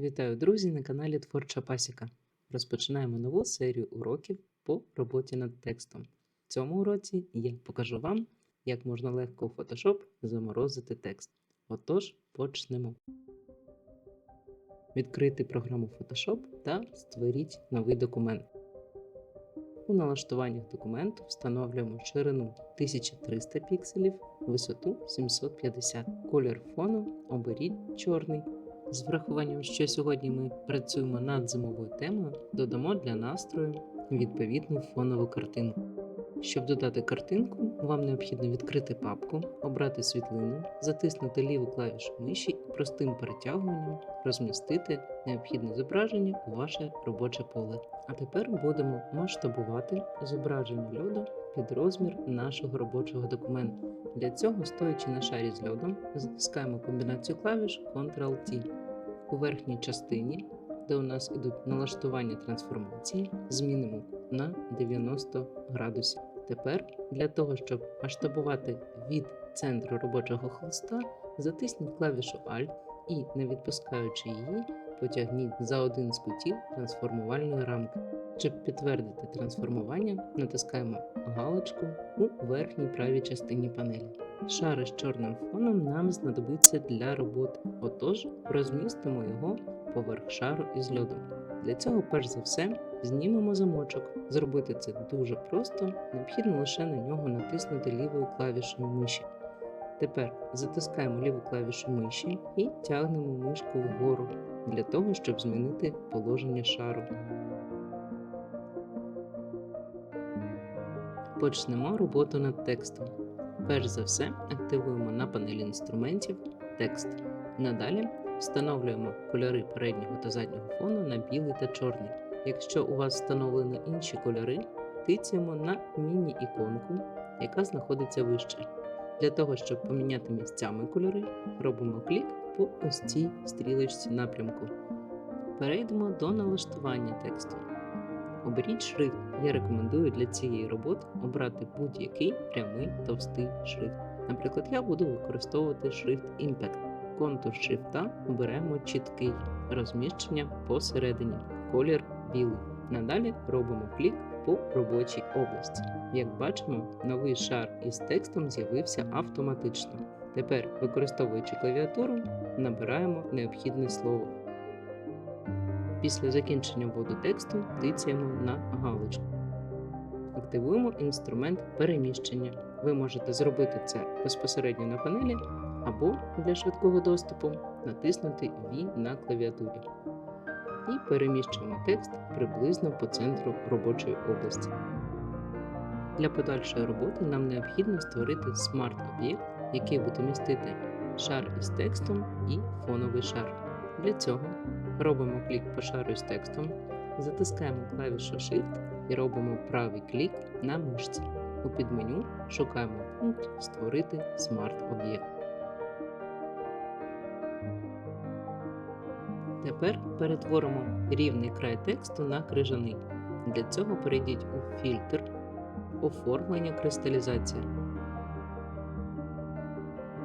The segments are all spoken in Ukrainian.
Вітаю, друзі, на каналі Творча Пасіка. Розпочинаємо нову серію уроків по роботі над текстом. В цьому уроці я покажу вам, як можна легко у Photoshop заморозити текст. Отож, почнемо. Відкрити програму Photoshop та створіть новий документ. У налаштуваннях документу встановлюємо ширину 1300 пікселів, висоту 750. Колір фону оберіть чорний. З врахуванням, що сьогодні ми працюємо над зимовою темою, додамо для настрою відповідну фонову картинку. Щоб додати картинку, вам необхідно відкрити папку, обрати світлину, затиснути ліву клавішу миші і простим перетягуванням розмістити необхідне зображення у ваше робоче поле. А тепер будемо масштабувати зображення льоду під розмір нашого робочого документу. Для цього, стоячи на шарі з льодом, затискаємо комбінацію клавіш Ctrl-T. У верхній частині, де у нас ідуть налаштування трансформації, змінимо на 90 градусів. Тепер для того, щоб масштабувати від центру робочого холста, затисніть клавішу Alt і, не відпускаючи її, потягніть за один з кутів трансформувальної рамки. Щоб підтвердити трансформування, натискаємо галочку у верхній правій частині панелі. Шари з чорним фоном нам знадобиться для роботи, отож розмістимо його поверх шару із льодом. Для цього, перш за все, знімемо замочок. Зробити це дуже просто, необхідно лише на нього натиснути лівою клавішою миші. Тепер затискаємо ліву клавішу миші і тягнемо мишку вгору для того, щоб змінити положення шару. Почнемо роботу над текстом. Перш за все, активуємо на панелі інструментів текст. Надалі встановлюємо кольори переднього та заднього фону на білий та чорний. Якщо у вас встановлені інші кольори, тицяємо на міні-іконку, яка знаходиться вище. Для того, щоб поміняти місцями кольори, робимо клік по ось цій стрілочці напрямку. Перейдемо до налаштування тексту. Оберіть шрифт. Я рекомендую для цієї роботи обрати будь-який прямий товстий шрифт. Наприклад, я буду використовувати шрифт Impact. Контур шрифта оберемо чіткий розміщення посередині, колір білий. Надалі робимо клік по робочій області. Як бачимо, новий шар із текстом з'явився автоматично. Тепер, використовуючи клавіатуру, набираємо необхідне слово. Після закінчення вводу тексту тицяємо на галочку. Активуємо інструмент переміщення. Ви можете зробити це безпосередньо на панелі або для швидкого доступу натиснути V на клавіатурі. І переміщуємо текст приблизно по центру робочої області. Для подальшої роботи нам необхідно створити смарт-об'єкт, який буде містити шар із текстом і фоновий шар. Для цього робимо клік по шару з текстом, затискаємо клавішу Shift і робимо правий клік на мишці. У підменю шукаємо пункт Створити смарт-об'єкт. Тепер перетворимо рівний край тексту на крижаний. Для цього перейдіть у фільтр, оформлення кристалізація.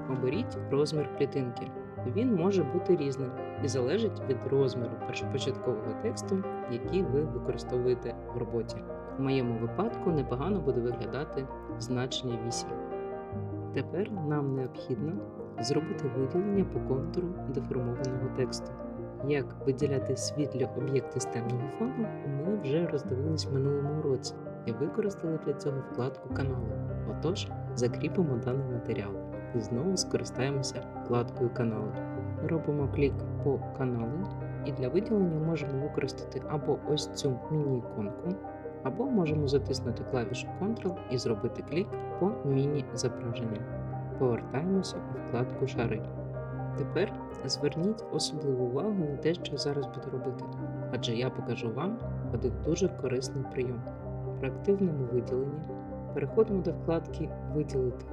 Оберіть розмір клітинки. Він може бути різним і залежить від розміру першопочаткового тексту, який ви використовуєте в роботі. В моєму випадку непогано буде виглядати значення 8. Тепер нам необхідно зробити виділення по контуру деформованого тексту. Як виділяти світлі об'єкти з темного фону, ми вже роздивились в минулому уроці і використали для цього вкладку канали. Отож, закріпимо даний матеріал і знову скористаємося вкладкою канали. Робимо клік по каналу, і для виділення можемо використати або ось цю міні-іконку, або можемо затиснути клавішу Ctrl і зробити клік по міні-зображенню. Повертаємося у вкладку Шари. Тепер зверніть особливу увагу на те, що зараз буду робити, адже я покажу вам один дуже корисний прийом. При активному виділенні переходимо до вкладки Виділити.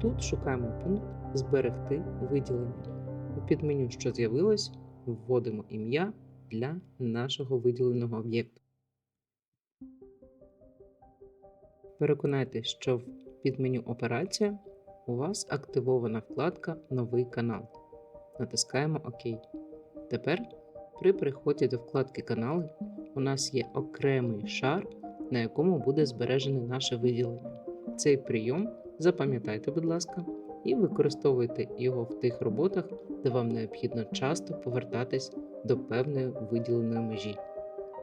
Тут шукаємо пункт Зберегти виділення. У підменю, що з'явилось, вводимо ім'я для нашого виділеного об'єкту. Переконайтеся, що в підменю Операція у вас активована вкладка Новий канал. Натискаємо ОК. Тепер При переході до вкладки Канали у нас є окремий шар, на якому буде збережене наше виділення. Цей прийом запам'ятайте, будь ласка, і використовуйте його в тих роботах, де вам необхідно часто повертатись до певної виділеної межі.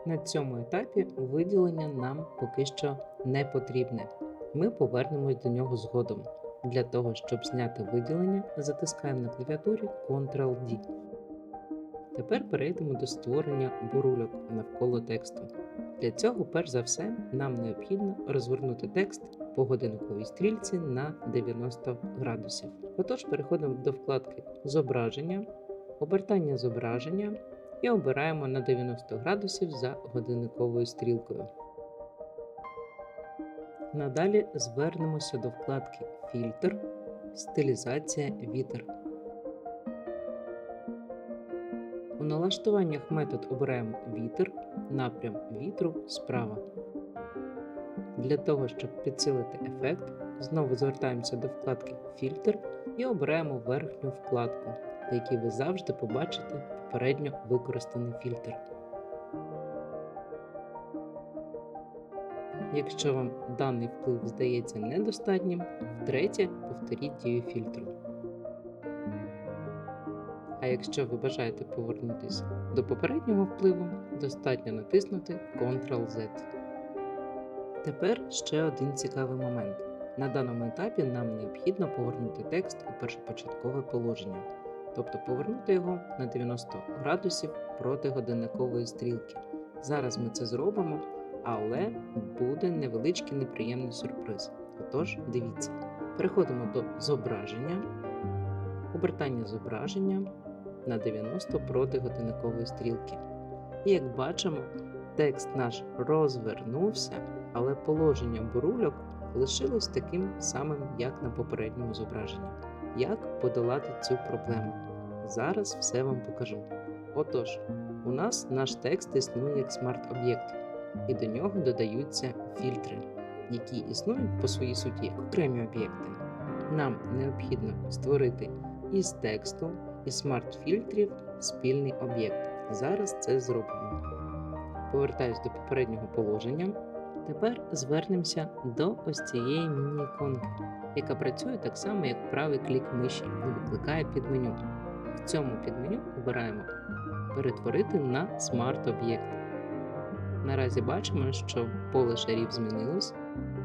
На цьому етапі виділення нам поки що не потрібне. Ми повернемось до нього згодом. Для того, щоб зняти виділення, затискаємо на клавіатурі Ctrl-D. Тепер перейдемо до створення бурульок навколо тексту. Для цього, перш за все, нам необхідно розвернути текст по годинниковій стрільці на 90 градусів. Отож, переходимо до вкладки Зображення, обертання зображення і обираємо на 90 градусів за годинниковою стрілкою. Надалі звернемося до вкладки Фільтр, стилізація вітер. У налаштуваннях метод обираємо вітер, напрям вітру справа. Для того, щоб підсилити ефект, знову звертаємося до вкладки Фільтр і обираємо верхню вкладку, на якій ви завжди побачите попередньо використаний фільтр. Якщо вам даний вплив здається недостатнім, втретє повторіть дію фільтру. А якщо ви бажаєте повернутися до попереднього впливу, достатньо натиснути Ctrl-Z. Тепер ще один цікавий момент. На даному етапі нам необхідно повернути текст у першопочаткове положення, тобто повернути його на 90 градусів проти годинникової стрілки. Зараз ми це зробимо, але буде невеличкий неприємний сюрприз. Отож, дивіться. Переходимо до зображення, обертання зображення на 90 проти годинникової стрілки. І як бачимо, текст наш розвернувся, але положення бурульок лишилось таким самим, як на попередньому зображенні. Як подолати цю проблему? Зараз все вам покажу. Отож, у нас наш текст існує як смарт-об'єкт, і до нього додаються фільтри, які існують по своїй суті як окремі об'єкти. Нам необхідно створити із тексту і смарт-фільтрів спільний об'єкт. Зараз це зробимо. Повертаюсь до попереднього положення. Тепер звернемося до ось цієї міні-іконки, яка працює так само, як правий клік миші і викликає підменю. В цьому підменю обираємо Перетворити на смарт-об'єкт. Наразі бачимо, що поле шарів змінилось,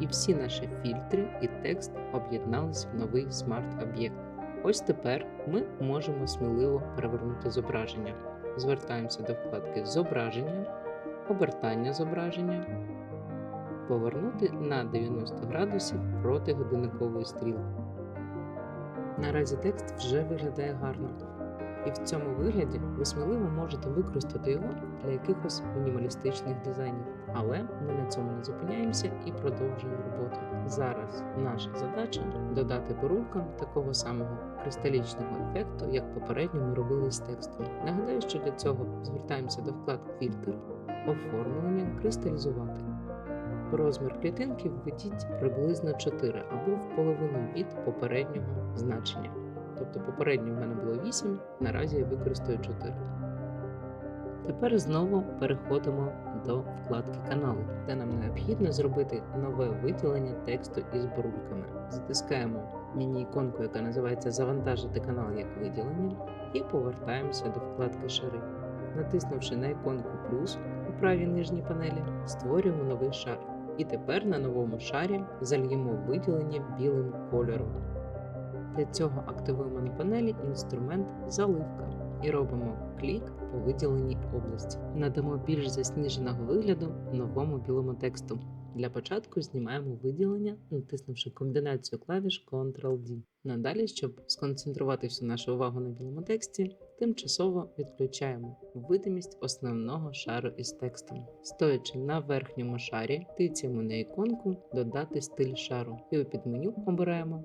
і всі наші фільтри і текст об'єднались в новий смарт-об'єкт. Ось тепер ми можемо сміливо перевернути зображення. Звертаємося до вкладки Зображення, обертання зображення, повернути на 90 градусів проти годинникової стрілки. Наразі текст вже виглядає гарно, і в цьому вигляді ви сміливо можете використати його для якихось мінімалістичних дизайнів. Але ми на цьому не зупиняємося і продовжуємо роботу. Зараз наша задача додати бурулькам такого самого кристалічного ефекту, як попередньо ми робили з текстом. Нагадаю, що для цього звертаємося до вкладки Фільтр, оформлення, кристалізувати. Розмір клітинки введіть приблизно 4 або в половину від попереднього значення. Тобто попередньо в мене було 8, наразі я використаю 4. Тепер знову переходимо до вкладки каналу, де нам необхідно зробити нове виділення тексту із бурульками. Затискаємо міні-іконку, яка називається Завантажити канал як виділення, і повертаємося до вкладки Шари. Натиснувши на іконку плюс у правій нижній панелі, створюємо новий шар. І тепер на новому шарі зальємо виділення білим кольором. Для цього активуємо на панелі інструмент Заливка і робимо клік по виділеній області. Надамо більш засніженого вигляду новому білому тексту. Для початку знімаємо виділення, натиснувши комбінацію клавіш Ctrl-D. Надалі, щоб сконцентрувати всю нашу увагу на білому тексті, тимчасово відключаємо видимість основного шару із текстом. Стоячи на верхньому шарі, тицяємо на іконку Додати стиль шару і у підменю обираємо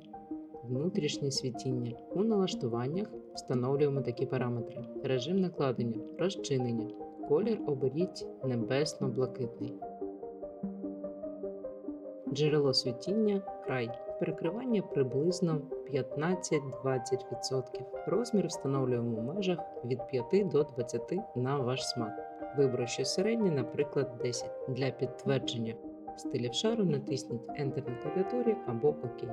внутрішнє світіння. У налаштуваннях встановлюємо такі параметри: режим накладення, розчинення, колір оберіть небесно-блакитний. Джерело світіння край. Перекривання приблизно 15-20%. Розмір встановлюємо в межах від 5 до 20 на ваш смак. Виберу щось середнє, наприклад, 10. Для підтвердження стилів шару натисніть Enter на клавіатурі або ОК.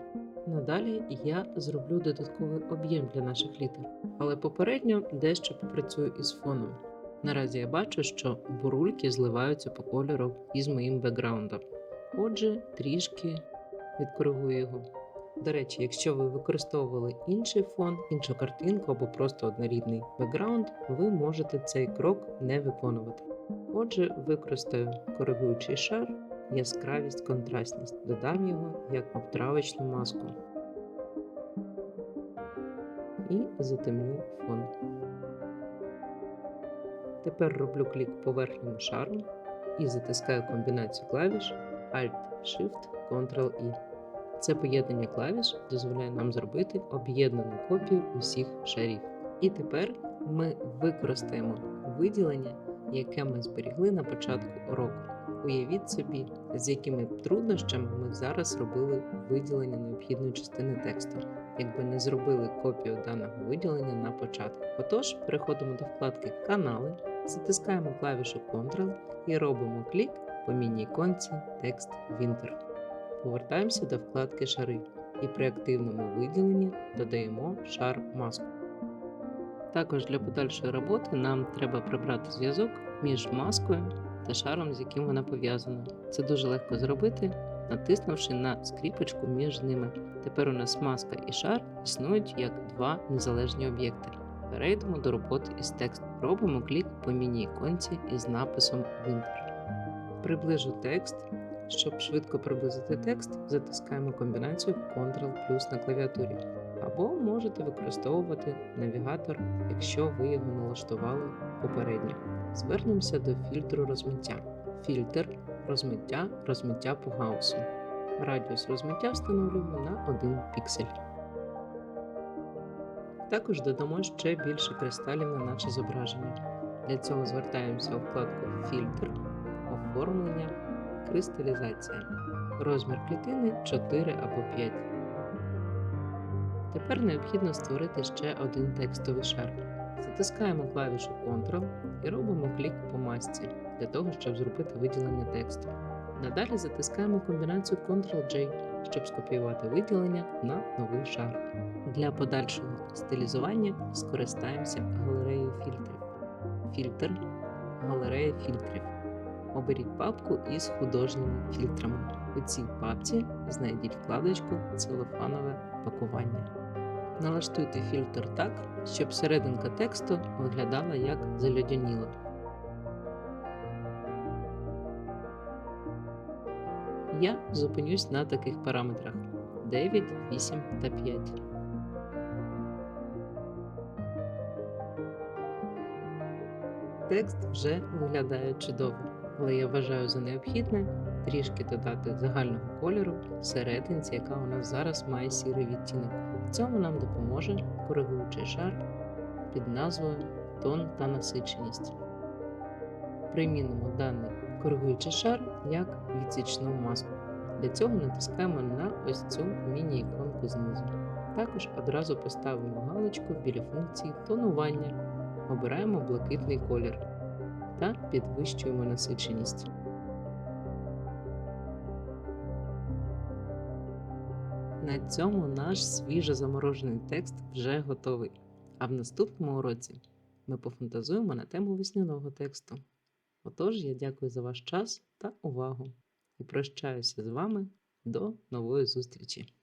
Надалі я зроблю додатковий об'єм для наших літер, але попередньо дещо попрацюю із фоном. Наразі я бачу, що бурульки зливаються по кольору із моїм бекграундом. Отже, трішки відкоригую його. До речі, якщо ви використовували інший фон, іншу картинку або просто однорідний бекграунд, ви можете цей крок не виконувати. Отже, використаю коригуючий шар, яскравість, контрастність, додам його як обтравочну маску і затемню фон. Тепер роблю клік по верхньому шару і затискаю комбінацію клавіш Alt, Shift, Ctrl-I. Це поєднання клавіш дозволяє нам зробити об'єднану копію усіх шарів. І тепер ми використаємо виділення, яке ми зберігли на початку уроку. Уявіть собі, з якими труднощами ми зараз робили виділення необхідної частини тексту, якби не зробили копію даного виділення на початку. Отож, переходимо до вкладки Канали, затискаємо клавішу Ctrl і робимо клік по міні-іконці Текст Winter. Повертаємося до вкладки Шари і при активному виділенні додаємо шар маску. Також для подальшої роботи нам треба прибрати зв'язок між маскою та шаром, з яким вона пов'язана. Це дуже легко зробити, натиснувши на скріпочку між ними. Тепер у нас маска і шар існують як два незалежні об'єкти. Перейдемо до роботи із текстом. Робимо клік по міні-іконці із написом Winter. Приближу текст. Щоб швидко приблизити текст, затискаємо комбінацію Ctrl плюс на клавіатурі. Або можете використовувати навігатор, якщо ви його налаштували попередньо. Звернемося до фільтру розмиття. Фільтр розмиття, розмиття по гаусу. Радіус розмиття встановлюємо на 1 піксель. Також додамо ще більше кристалів на наше зображення. Для цього звертаємося у вкладку Фільтр, оформлення, кристалізація. Розмір клітини 4 або 5. Тепер необхідно створити ще один текстовий шар. Затискаємо клавішу Ctrl і робимо клік по масці для того, щоб зробити виділення тексту. Надалі затискаємо комбінацію Ctrl-J, щоб скопіювати виділення на новий шар. Для подальшого стилізування скористаємося галереєю фільтрів. Фільтр галерея фільтрів. Оберіть папку із художніми фільтрами. У цій папці знайдіть вкладочку Целофанове пакування. Налаштуйте фільтр так, щоб серединка тексту виглядала як залюдяніла. Я зупинюсь на таких параметрах 9, 8 та 5. Текст вже виглядає чудово, але я вважаю за необхідне трішки додати загального кольору серединці, яка у нас зараз має сірий відтінок. В цьому нам допоможе коригуючий шар під назвою Тон та насиченість. Примінимо даний коригуючий шар як відсічну маску. Для цього натискаємо на ось цю міні-іконку знизу. Також одразу поставимо галочку біля функції тонування, обираємо блакитний колір та підвищуємо насиченість. На цьому наш свіжо заморожений текст вже готовий. А в наступному уроці ми пофантазуємо на тему весняного тексту. Отож, я дякую за ваш час та увагу і прощаюся з вами до нової зустрічі!